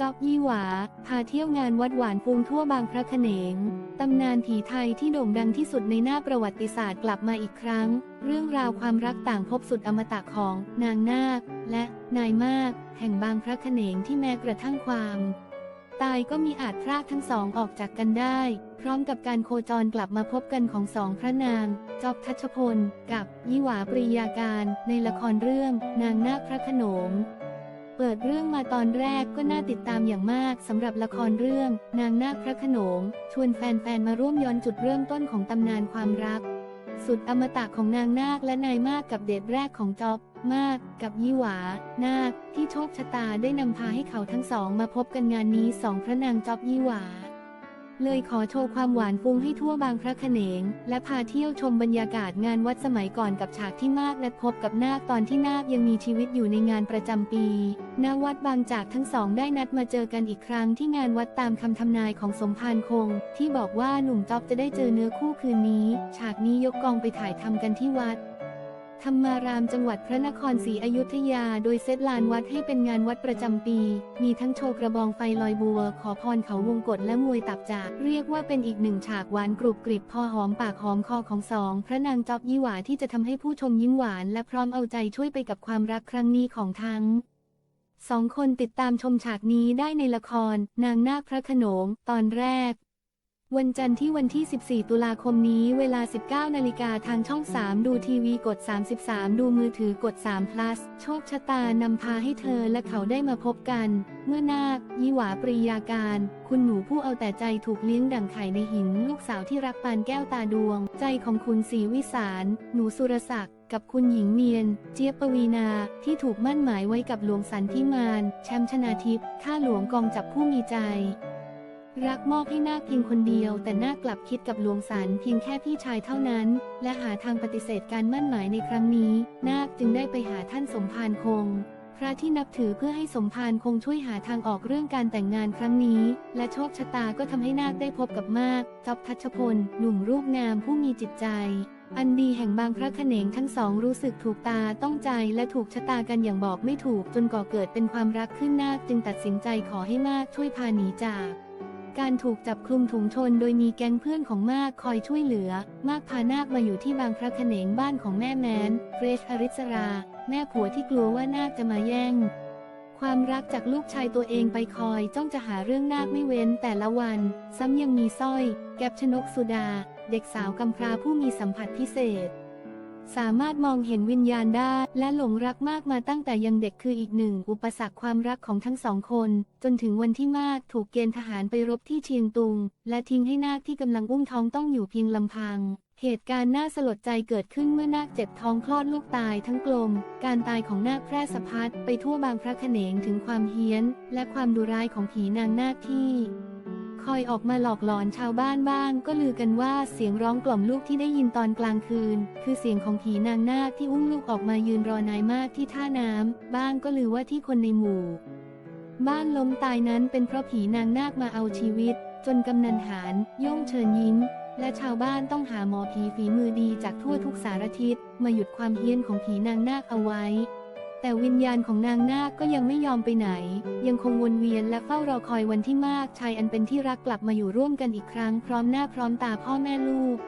จอบยี่หวา พาเที่ยวงานวัดหวานปูงทั่วบางพระโขนง ตำนานผีไทยที่โด่งดังที่สุดในหน้าประวัติศาสตร์กลับมาอีกครั้ง เรื่องราวความรักต่างพบสุดอมตะของนางนาค และนายมาก แห่งบางพระโขนงที่แม้กระทั่งความ ตายก็มีอาจพรากทั้งสองออกจากกันได้ พร้อมกับการโคจรกลับมาพบกันของสองพระนาง จอบทัชพล กับยี่หวาปริยาการ ในละครเรื่อง นางนาคพระขนง เปิดเรื่องมาตอนแรกก็น่าติดตามอย่างมากสำหรับละครเรื่อง นางนาคพระขนง ชวนแฟนๆ มาร่วมย้อนจุดเริ่มต้นของตำนานความรัก สุดอมตะของนางนาคและนายมากกับเดทแรกของจอบมากกับยี่หวา นาคที่โชคชะตาได้นำพาให้เขาทั้งสองมาพบกันงานนี้สองพระนางจอบยี่หวา เลยขอโชว์ความหวานฟุ้งให้ทั่วบางพระขนง และพาเที่ยวชมบรรยากาศงานวัดสมัยก่อนกับฉากที่มากนัดพบกับนาคตอนที่นาคยังมีชีวิตอยู่ในงานประจำปีณวัดบางจากทั้งสองได้นัดมาเจอกันอีกครั้งที่งานวัดตามคำทำนายของสมภารคง ที่บอกว่าหนุ่มจ๊อบจะได้เจอเนื้อคู่คืนนี้ ฉากนี้ยกกองไปถ่ายทำกันที่วัด ธรรมารามจังหวัดพระนครศรีอยุธยา โดยเซตลานวัดให้เป็นงานวัดประจำปี มีทั้งโชว์กระบองไฟลอยบัว ขอพรเขาวงกฏและมวยตับจาก เรียกว่าเป็นอีกหนึ่งฉากหวานกรุบกริบพอหอมปากหอมคอของสอง พระนางจอบยี่หวาที่จะทำให้ผู้ชมยิ้มหวาน และพร้อมเอาใจช่วยไปกับความรักครั้งนี้ของทั้งสองคนติดตามชมฉากนี้ได้ในละคร นางนาคพระขนงตอนแรก วันจันทร์ที่วันที่ 14 ตุลาคมนี้ เวลา 19 นาฬิกาทางช่อง 3 ดูทีวีกด 33 ดูมือถือกด3 plus โชคชะตานำพาให้เธอและเขาได้มาพบกัน เมื่อนาคยี่หวาปริยาการ คุณหนูผู้เอาแต่ใจถูกเลี้ยงดั่งไข่ในหิน ลูกสาวที่รักปานแก้วตาดวง ใจของคุณศรีวิสาร หนูสุรศักดิ์กับคุณหญิงเนียน เจี๊ยบปวีนาที่ถูกมั่นหมายไว้กับหลวงสันทิมาน แชมป์ชนาทิพย์ข้าหลวงกองจับผู้มีใจ รักมอบให้นาคเพียงคนเดียว แต่นาคกลับคิดกับหลวงสันเพียงแค่พี่ชายเท่านั้น และหาทางปฏิเสธการมั่นหมายในครั้งนี้ นาคจึงได้ไปหาท่านสมภารคง พระที่นับถือเพื่อให้สมภารคงช่วยหาทางออกเรื่องการแต่งงานครั้งนี้ และโชคชะตาก็ทำให้นาคได้พบกับมากจอบทัชพล หนุ่มรูปงามผู้มีจิตใจ อันดีแห่งบางพระโขนงทั้งสองรู้สึกถูกตาต้องใจและถูกชะตากันอย่างบอกไม่ถูกจนก่อเกิดเป็นความรักขึ้นนาคจึงตัดสินใจขอให้มากช่วยพาหนีจาก การถูกจับคลุมถุงชนโดยมีแก๊งเพื่อนของมากคอยช่วยเหลือ มากพานาคมาอยู่ที่บางพระขนงบ้านของแม่แมนเฟรชอริสรา แม่ผัวที่กลัวว่านาคจะมาแย่ง ความรักจากลูกชายตัวเองไปคอยจ้องจะหาเรื่องนาคไม่เว้นแต่ละวัน ซ้ำยังมีสร้อย แก็บชนกสุดา เด็กสาวกำพร้าผู้มีสัมผัสพิเศษ สามารถมองเห็นวิญญาณได้ และหลงรักมากมาตั้งแต่ยังเด็กคืออีกหนึ่ง อุปสรรคความรักของทั้งสองคน จนถึงวันที่มากถูกเกณฑ์ทหารไปรบที่เชียงตุง และทิ้งให้นาคที่กำลังอุ้มท้องต้องอยู่เพียงลำพัง เหตุการณ์น่าสลดใจเกิดขึ้นเมื่อนาคเจ็บท้องคลอดลูกตายทั้งกลม การตายของนาคแพร่สะพัดไปทั่วบางพระโขนงถึงความเฮี้ยน และความดุร้ายของผีนางนาคที่ คอยออกมาหลอกหลอนชาวบ้านบ้าง ก็ลือกันว่าเสียงร้องกล่อมลูกที่ได้ยินตอนกลางคืน คือเสียงของผีนางนาคที่อุ้มลูกออกมายืนรอนายมากที่ท่าน้ำบ้างก็ลือว่าที่คนในหมู่ บ้านล้มตายนั้นเป็นเพราะผีนางนาคมาเอาชีวิต จนกำนันหารย่งเชิญยิ้มและชาวบ้านต้องหาหมอผีฝีมือดีจากทั่วทุกสารทิศมาหยุดความเฮี้ยนของผีนางนาคเอาไว้ แต่วิญญาณของนางนาคก็ยังไม่ยอมไปไหน ยังคงวนเวียนและเฝ้ารอคอยวันที่มากชายอันเป็นที่รักกลับมาอยู่ร่วมกันอีกครั้งพร้อมหน้าพร้อมตาพ่อแม่ลูก